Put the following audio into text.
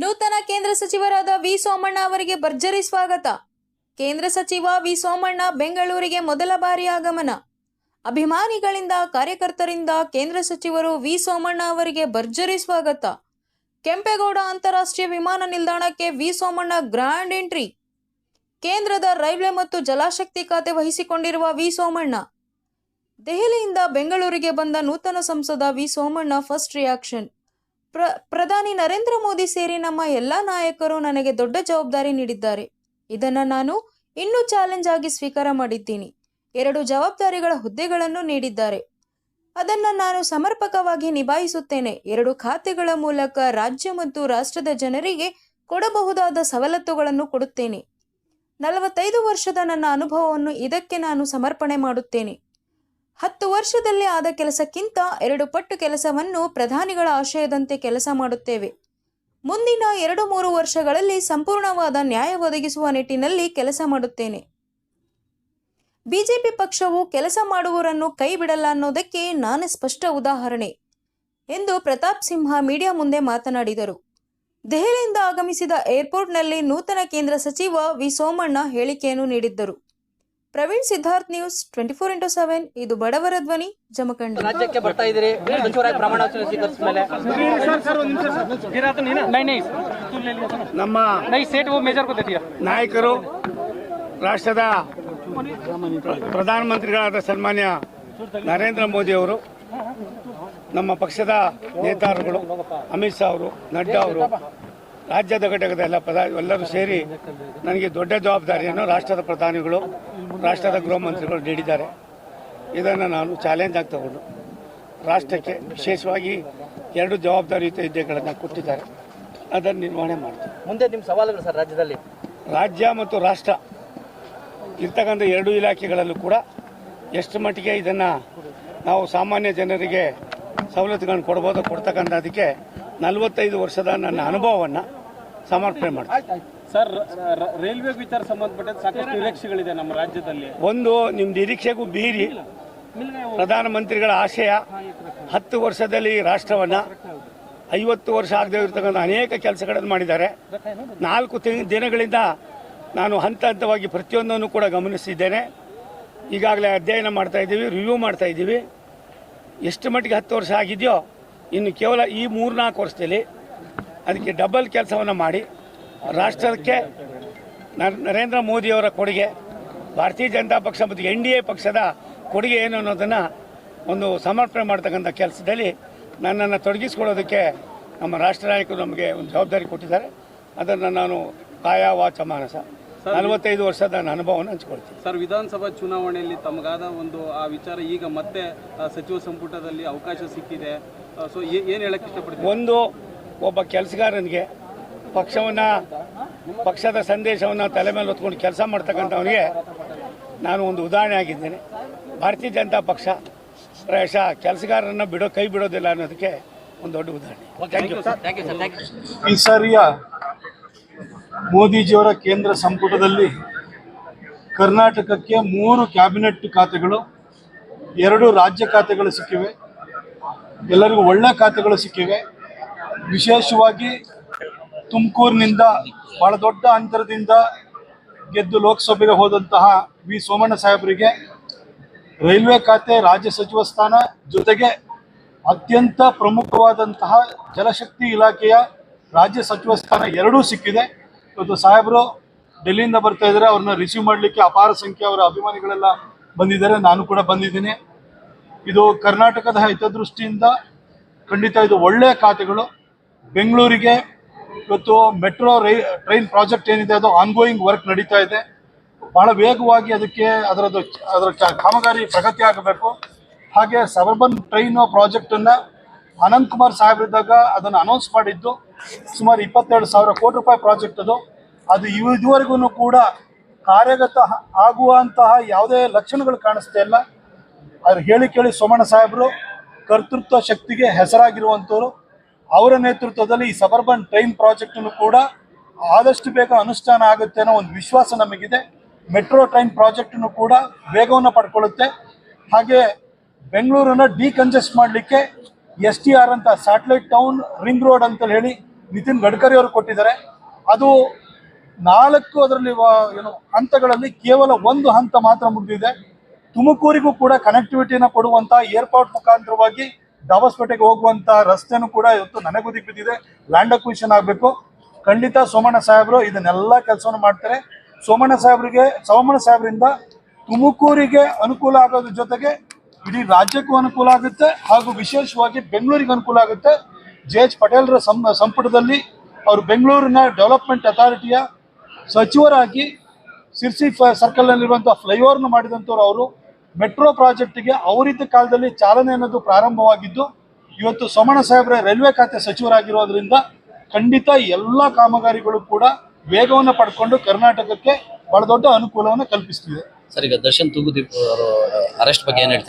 ನೂತನ ಕೇಂದ್ರ ಸಚಿವರಾದ ವಿ ಸೋಮಣ್ಣ ಅವರಿಗೆ ಭರ್ಜರಿ ಸ್ವಾಗತ. ಕೇಂದ್ರ ಸಚಿವ ವಿ ಸೋಮಣ್ಣ ಬೆಂಗಳೂರಿಗೆ ಮೊದಲ ಬಾರಿ ಆಗಮನ. ಅಭಿಮಾನಿಗಳಿಂದ ಕಾರ್ಯಕರ್ತರಿಂದ ಕೇಂದ್ರ ಸಚಿವರು ವಿ ಸೋಮಣ್ಣ ಅವರಿಗೆ ಭರ್ಜರಿ ಸ್ವಾಗತ. ಕೆಂಪೇಗೌಡ ಅಂತಾರಾಷ್ಟ್ರೀಯ ವಿಮಾನ ನಿಲ್ದಾಣಕ್ಕೆ ವಿ ಸೋಮಣ್ಣ ಗ್ರ್ಯಾಂಡ್ ಎಂಟ್ರಿ. ಕೇಂದ್ರದ ರೈಲ್ವೆ ಮತ್ತು ಜಲಶಕ್ತಿ ಖಾತೆ ವಹಿಸಿಕೊಂಡಿರುವ ವಿ ಸೋಮಣ್ಣ. ದೆಹಲಿಯಿಂದ ಬೆಂಗಳೂರಿಗೆ ಬಂದ ನೂತನ ಸಂಸದ ವಿ ಸೋಮಣ್ಣ ಫಸ್ಟ್ ರಿಯಾಕ್ಷನ್ ಪ್ರ, ಪ್ರಧಾನಿ ನರೇಂದ್ರ ಮೋದಿ ಸೇರಿ ನಮ್ಮ ಎಲ್ಲ ನಾಯಕರು ನನಗೆ ದೊಡ್ಡ ಜವಾಬ್ದಾರಿ ನೀಡಿದ್ದಾರೆ. ಇದನ್ನು ನಾನು ಇನ್ನೂ ಚಾಲೆಂಜ್ ಆಗಿ ಸ್ವೀಕಾರ ಮಾಡಿದ್ದೀನಿ. ಎರಡು ಜವಾಬ್ದಾರಿಗಳ ಹುದ್ದೆಗಳನ್ನು ನೀಡಿದ್ದಾರೆ. ಅದನ್ನು ನಾನು ಸಮರ್ಪಕವಾಗಿ ನಿಭಾಯಿಸುತ್ತೇನೆ. ಎರಡು ಖಾತೆಗಳ ಮೂಲಕ ರಾಜ್ಯ ಮತ್ತು ರಾಷ್ಟ್ರದ ಜನರಿಗೆ ಕೊಡಬಹುದಾದ ಸವಲತ್ತುಗಳನ್ನು ಕೊಡುತ್ತೇನೆ. ನಲವತ್ತೈದು ವರ್ಷದ ನನ್ನ ಅನುಭವವನ್ನು ಇದಕ್ಕೆ ನಾನು ಸಮರ್ಪಣೆ ಮಾಡುತ್ತೇನೆ. ಹತ್ತು ವರ್ಷದಲ್ಲಿ ಆದ ಕೆಲಸಕ್ಕಿಂತ ಎರಡು ಪಟ್ಟು ಕೆಲಸವನ್ನು ಪ್ರಧಾನಿಗಳ ಆಶಯದಂತೆ ಕೆಲಸ ಮಾಡುತ್ತೇವೆ. ಮುಂದಿನ ಎರಡು ಮೂರು ವರ್ಷಗಳಲ್ಲಿ ಸಂಪೂರ್ಣವಾದ ನ್ಯಾಯ ಒದಗಿಸುವ ನಿಟ್ಟಿನಲ್ಲಿ ಕೆಲಸ ಮಾಡುತ್ತೇನೆ. ಬಿಜೆಪಿ ಪಕ್ಷವು ಕೆಲಸ ಮಾಡುವವರನ್ನು ಕೈ ಬಿಡಲ್ಲ ಅನ್ನೋದಕ್ಕೆ ನಾನೇ ಸ್ಪಷ್ಟ ಉದಾಹರಣೆ ಎಂದು ಪ್ರತಾಪ್ ಸಿಂಹ ಮೀಡಿಯಾ ಮುಂದೆ ಮಾತನಾಡಿದರು. ದೆಹಲಿಯಿಂದ ಆಗಮಿಸಿದ ಏರ್ಪೋರ್ಟ್ನಲ್ಲಿ ನೂತನ ಕೇಂದ್ರ ಸಚಿವ ವಿ ಸೋಮಣ್ಣ ಹೇಳಿಕೆಯನ್ನು ನೀಡಿದ್ದರು. Praveen Siddharth news twenty four into seven ಇದು ಬಡವರ ಧ್ವನಿ ಜಮಖಂಡಿ. ರಾಜ್ಯಕ್ಕೆ ಬರ್ತಾ ಇದ್ದೀರಿ? ಪ್ರಮಾಣ ವಚನ ಸ್ವೀಕರಿಸಿದ ಮೇಲೆ. ನಾಯಕರು ರಾಷ್ಟ್ರದ ಪ್ರಧಾನಮಂತ್ರಿಗಳಾದ ಸನ್ಮಾನ್ಯ ನರೇಂದ್ರ ಮೋದಿ ಅವರು ನಮ್ಮ ಪಕ್ಷದ ನೇತಾರರುಗಳು ಅಮಿತ್ ಶಾ ಅವರು ನಡ್ಡಾ ಅವರು ರಾಜ್ಯದ ಘಟಕದ ಎಲ್ಲ ಪದ ಎಲ್ಲರೂ ಸೇರಿ ನನಗೆ ದೊಡ್ಡ ಜವಾಬ್ದಾರಿಯನ್ನು ರಾಷ್ಟ್ರದ ಪ್ರಧಾನಿಗಳು ರಾಷ್ಟ್ರದ ಗೃಹ ಮಂತ್ರಿಗಳು ನೀಡಿದ್ದಾರೆ. ಇದನ್ನು ನಾನು ಚಾಲೆಂಜ್ ಆಗಿ ತಗೊಂಡು ರಾಷ್ಟ್ರಕ್ಕೆ ವಿಶೇಷವಾಗಿ ಎರಡು ಜವಾಬ್ದಾರಿಯುತ ಹುದ್ದೆಗಳನ್ನು ಕೊಟ್ಟಿದ್ದಾರೆ. ಅದನ್ನು ನಿರ್ವಹಣೆ ಮಾಡ್ತೀನಿ. ಮುಂದೆ ನಿಮ್ಮ ಸವಾಲುಗಳು ಸರ್ ರಾಜ್ಯದಲ್ಲಿ. ರಾಜ್ಯ ಮತ್ತು ರಾಷ್ಟ್ರ ಇರ್ತಕ್ಕಂಥ ಎರಡು ಇಲಾಖೆಗಳಲ್ಲೂ ಕೂಡ ಎಷ್ಟು ಮಟ್ಟಿಗೆ ಇದನ್ನು ನಾವು ಸಾಮಾನ್ಯ ಜನರಿಗೆ ಸವಲತ್ತುಗಳನ್ನು ಕೊಡ್ಬೋದು ಕೊಡ್ತಕ್ಕಂಥದ್ದಕ್ಕೆ ನಲವತ್ತೈದು ವರ್ಷದ ನನ್ನ ಅನುಭವವನ್ನು ಸಮರ್ಪಣೆ ಮಾಡ್ತೀವಿ. ಸರ್ ರೈಲ್ವೆ ವಿಚಾರ ಸಂಬಂಧಪಟ್ಟ ಸಾಕಷ್ಟು ನಿರೀಕ್ಷೆಗಳಿದೆ ನಮ್ಮ ರಾಜ್ಯದಲ್ಲಿ. ಒಂದು ನಿಮ್ಮ ನಿರೀಕ್ಷೆಗೂ ಬೀರಿ ಪ್ರಧಾನಮಂತ್ರಿಗಳ ಆಶಯ ಹತ್ತು ವರ್ಷದಲ್ಲಿ ರಾಷ್ಟ್ರವನ್ನ ರಾಷ್ಟ್ರವನ್ನು ಐವತ್ತು ವರ್ಷ ಆಗದೆ ಇರತಕ್ಕಂಥ ಅನೇಕ ಕೆಲಸಗಳನ್ನು ಮಾಡಿದ್ದಾರೆ. ನಾಲ್ಕು ತಿ- ದಿನಗಳಿಂದ ನಾನು ಹಂತ ಹಂತವಾಗಿ ಪ್ರತಿಯೊಂದನ್ನು ಕೂಡ ಗಮನಿಸಿದ್ದೇನೆ. ಈಗಾಗಲೇ ಅಧ್ಯಯನ ಮಾಡ್ತಾ ಇದ್ದೀವಿ ರಿವ್ಯೂ ಮಾಡ್ತಾ ಇದ್ದೀವಿ. ಎಷ್ಟು ಮಟ್ಟಿಗೆ ಹತ್ತು ವರ್ಷ ಆಗಿದೆಯೋ ಇನ್ನು ಕೇವಲ ಈ ಮೂರ್ನಾಲ್ಕು ವರ್ಷದಲ್ಲಿ ಅದಕ್ಕೆ ಡಬಲ್ ಕೆಲಸವನ್ನು ಮಾಡಿ ರಾಷ್ಟ್ರಕ್ಕೆ ನರೇಂದ್ರ ಮೋದಿಯವರ ಕೊಡುಗೆ ಭಾರತೀಯ ಜನತಾ ಪಕ್ಷ ಮತ್ತು ಎನ್ ಡಿ ಎ ಪಕ್ಷದ ಕೊಡುಗೆ ಏನು ಅನ್ನೋದನ್ನು ಒಂದು ಸಮರ್ಪಣೆ ಮಾಡ್ತಕ್ಕಂಥ ಕೆಲಸದಲ್ಲಿ ನನ್ನನ್ನು ತೊಡಗಿಸ್ಕೊಳ್ಳೋದಕ್ಕೆ ನಮ್ಮ ರಾಷ್ಟ್ರ ನಾಯಕರು ನಮಗೆ ಒಂದು ಜವಾಬ್ದಾರಿ ಕೊಟ್ಟಿದ್ದಾರೆ. ಅದನ್ನು ನಾನು ಕಾಯ ವಾಚ ಮಾನಸ ನಲವತ್ತೈದು ವರ್ಷದ ನನ್ನ ಅನುಭವವನ್ನು ಹಂಚ್ಕೊಳ್ತೀನಿ. ಸರ್ ವಿಧಾನಸಭಾ ಚುನಾವಣೆಯಲ್ಲಿ ತಮಗಾದ ಒಂದು ಆ ವಿಚಾರ ಈಗ ಮತ್ತೆ ಸಚಿವ ಸಂಪುಟದಲ್ಲಿ ಅವಕಾಶ ಸಿಕ್ಕಿದೆ. ಸೊ ಏನು ಹೇಳಕ್ಕೆ ಇಷ್ಟಪಡ್ತೀನಿ ಒಂದು ಒಬ್ಬ ಕೆಲಸಗಾರನಿಗೆ ಪಕ್ಷವನ್ನು ಪಕ್ಷದ ಸಂದೇಶವನ್ನು ತಲೆ ಮೇಲೆ ಹೊತ್ಕೊಂಡು ಕೆಲಸ ಮಾಡ್ತಕ್ಕಂಥವನಿಗೆ ನಾನು ಒಂದು ಉದಾಹರಣೆ ಆಗಿದ್ದೇನೆ. ಭಾರತೀಯ ಜನತಾ ಪಕ್ಷ ಪ್ರಾಯಶಃ ಕೆಲಸಗಾರರನ್ನು ಬಿಡೋ ಕೈ ಬಿಡೋದಿಲ್ಲ ಅನ್ನೋದಕ್ಕೆ ಒಂದು ದೊಡ್ಡ ಉದಾಹರಣೆ. Thank you thank you sir thank you ಈ ಸಾರಿಯ ಮೋದಿಜಿಯವರ ಕೇಂದ್ರ ಸಂಪುಟದಲ್ಲಿ ಕರ್ನಾಟಕಕ್ಕೆ ಮೂರು ಕ್ಯಾಬಿನೆಟ್ ಖಾತೆಗಳು ಎರಡು ರಾಜ್ಯ ಖಾತೆಗಳು ಸಿಕ್ಕಿವೆ. ಎಲ್ಲರಿಗೂ ಒಳ್ಳೆ ಖಾತೆಗಳು ಸಿಕ್ಕಿವೆ. ವಿಶೇಷವಾಗಿ ತುಮಕೂರಿನಿಂದ ಬಹಳ ದೊಡ್ಡ ಅಂತರದಿಂದ ಗೆದ್ದು ಲೋಕಸಭೆಗೆ ಹೋದಂತಹ ವಿ ಸೋಮಣ್ಣ ಸಾಹೇಬರಿಗೆ ರೈಲ್ವೆ ಖಾತೆ ರಾಜ್ಯ ಸಚಿವ ಸ್ಥಾನ ಜೊತೆಗೆ ಅತ್ಯಂತ ಪ್ರಮುಖವಾದಂತಹ ಜಲಶಕ್ತಿ ಇಲಾಖೆಯ ರಾಜ್ಯ ಸಚಿವ ಸ್ಥಾನ ಎರಡೂ ಸಿಕ್ಕಿದೆ. ಇವತ್ತು ಸಾಹೇಬರು ಡೆಲ್ಲಿಯಿಂದ ಬರ್ತಾ ಇದ್ದಾರೆ. ಅವ್ರನ್ನ ರಿಸೀವ್ ಮಾಡಲಿಕ್ಕೆ ಅಪಾರ ಸಂಖ್ಯೆ ಅವರ ಅಭಿಮಾನಿಗಳೆಲ್ಲ ಬಂದಿದ್ದಾರೆ. ನಾನು ಕೂಡ ಬಂದಿದ್ದೀನಿ. ಇದು ಕರ್ನಾಟಕದ ಹಿತದೃಷ್ಟಿಯಿಂದ ಖಂಡಿತ ಇದು ಒಳ್ಳೆಯ ಖಾತೆಗಳು. ಬೆಂಗಳೂರಿಗೆ ಇವತ್ತು ಮೆಟ್ರೋ ರೈ, ಟ್ರೈನ್ ಪ್ರಾಜೆಕ್ಟ್ ಏನಿದೆ, ಅದು ಆನ್ಗೋಯಿಂಗ್ ವರ್ಕ್ ನಡೀತಾ ಇದೆ. ಬಹಳ ವೇಗವಾಗಿ ಅದಕ್ಕೆ ಅದರದ್ದು ಅದರ ಕಾಮಗಾರಿ ಪ್ರಗತಿ ಆಗಬೇಕು. ಹಾಗೆ ಸಬರ್ಬನ್ ಟ್ರೈನ್ ಪ್ರಾಜೆಕ್ಟನ್ನು ಅನಂತ್ ಕುಮಾರ್ ಸಾಹೇಬ್ರಿದ್ದಾಗ ಅದನ್ನು ಅನೌನ್ಸ್ ಮಾಡಿದ್ದು, ಸುಮಾರು ಇಪ್ಪತ್ತೆರಡು ಸಾವಿರ ಕೋಟಿ ರೂಪಾಯಿ ಪ್ರಾಜೆಕ್ಟ್ ಅದು. ಅದು ಇದುವರೆಗೂ ಕೂಡ ಕಾರ್ಯಗತ ಆಗುವಂತಹ ಯಾವುದೇ ಲಕ್ಷಣಗಳು ಕಾಣಿಸ್ತಾ ಇಲ್ಲ. ಅದ್ರ ಹೇಳಿ ಕೇಳಿ ಸೋಮಣ್ಣ ಸಾಹೇಬರು, ಕರ್ತೃತ್ವ ಶಕ್ತಿಗೆ ಹೆಸರಾಗಿರುವಂಥವ್ರು ಅವರ ನೇತೃತ್ವದಲ್ಲಿ ಈ ಸಬರ್ಬನ್ ಟ್ರೈನ್ ಪ್ರಾಜೆಕ್ಟನ್ನು ಕೂಡ ಆದಷ್ಟು ಬೇಗ ಅನುಷ್ಠಾನ ಆಗುತ್ತೆ ಅನ್ನೋ ಒಂದು ವಿಶ್ವಾಸ ನಮಗಿದೆ. ಮೆಟ್ರೋ ಟ್ರೈನ್ ಪ್ರಾಜೆಕ್ಟನ್ನು ಕೂಡ ವೇಗವನ್ನು ಪಡ್ಕೊಳ್ಳುತ್ತೆ. ಹಾಗೆ ಬೆಂಗಳೂರನ್ನ ಡಿಕಂಜೆಸ್ಟ್ ಮಾಡಲಿಕ್ಕೆ ಎಸ್ ಟಿ ಆರ್ ಅಂತ ಸ್ಯಾಟಲೈಟ್ ಟೌನ್, ರಿಂಗ್ ರೋಡ್ ಅಂತ ಹೇಳಿ ನಿತಿನ್ ಗಡ್ಕರಿ ಅವರು ಕೊಟ್ಟಿದ್ದಾರೆ. ಅದು ನಾಲ್ಕು ಅದರಲ್ಲಿ ಏನು ಹಂತಗಳಲ್ಲಿ ಕೇವಲ ಒಂದು ಹಂತ ಮಾತ್ರ ಮುಗಿದಿದೆ. ತುಮಕೂರಿಗೂ ಕೂಡ ಕನೆಕ್ಟಿವಿಟಿನ ಕೊಡುವಂತ ಏರ್ಪೋರ್ಟ್ ಮುಖಾಂತರವಾಗಿ ದಾಬಸ್ಪೇಟೆಗೆ ಹೋಗುವಂತ ರಸ್ತೆನೂ ಕೂಡ ಇವತ್ತು ನನಗುದಿಗೆ ಬಿದ್ದಿದೆ. ಲ್ಯಾಂಡ್ ಅಕ್ವಿಷನ್ ಆಗಬೇಕು. ಖಂಡಿತ ಸೋಮಣ್ಣ ಸಾಹೇಬರು ಇದನ್ನೆಲ್ಲ ಕೆಲಸವನ್ನು ಮಾಡ್ತಾರೆ. ಸೋಮಣ್ಣ ಸಾಹೇಬರಿಗೆ, ಸೋಮಣ್ಣ ಸಾಹೇಬರಿಂದ ತುಮಕೂರಿಗೆ ಅನುಕೂಲ ಆಗೋದ್ರ ಜೊತೆಗೆ ಇಡೀ ರಾಜ್ಯಕ್ಕೂ ಅನುಕೂಲ ಆಗುತ್ತೆ ಹಾಗೂ ವಿಶೇಷವಾಗಿ ಬೆಂಗಳೂರಿಗೆ ಅನುಕೂಲ ಆಗುತ್ತೆ. ಜೆ ಎಚ್ ಪಟೇಲ್ರ ಸಂಪುಟದಲ್ಲಿ ಅವರು ಬೆಂಗಳೂರಿನ ಡೆವಲಪ್ಮೆಂಟ್ ಅಥಾರಿಟಿಯ ಸಚಿವರಾಗಿ ಸಿರ್ಸಿ ಫ ಸರ್ಕಲ್ನಲ್ಲಿರುವಂಥ ಫ್ಲೈಓವರ್ನ ಮಾಡಿದಂಥವ್ರು ಅವರು. ಮೆಟ್ರೋ ಪ್ರಾಜೆಕ್ಟ್ಗೆ ಅವರಿದ್ದ ಕಾಲದಲ್ಲಿ ಚಾಲನೆ ಅನ್ನೋದು ಪ್ರಾರಂಭವಾಗಿದ್ದು, ಇವತ್ತು ಸೋಮಣ್ಣ ಸಾಹೇಬ್ರ ರೈಲ್ವೆ ಖಾತೆ ಸಚಿವರಾಗಿರೋದ್ರಿಂದ ಖಂಡಿತ ಎಲ್ಲ ಕಾಮಗಾರಿಗಳು ಕೂಡ ವೇಗವನ್ನು ಪಡ್ಕೊಂಡು ಕರ್ನಾಟಕಕ್ಕೆ ಬಹಳ ದೊಡ್ಡ ಅನುಕೂಲವನ್ನು ಕಲ್ಪಿಸ್ತಿದೆ. ಸರ್, ಈಗ ದರ್ಶನ್ ತೂಗುದೀಪ್ ಅವರು ಅರೆಸ್ಟ್ ಬಗ್ಗೆ ಏನ್ ಹೇಳ್ತೀರಿ?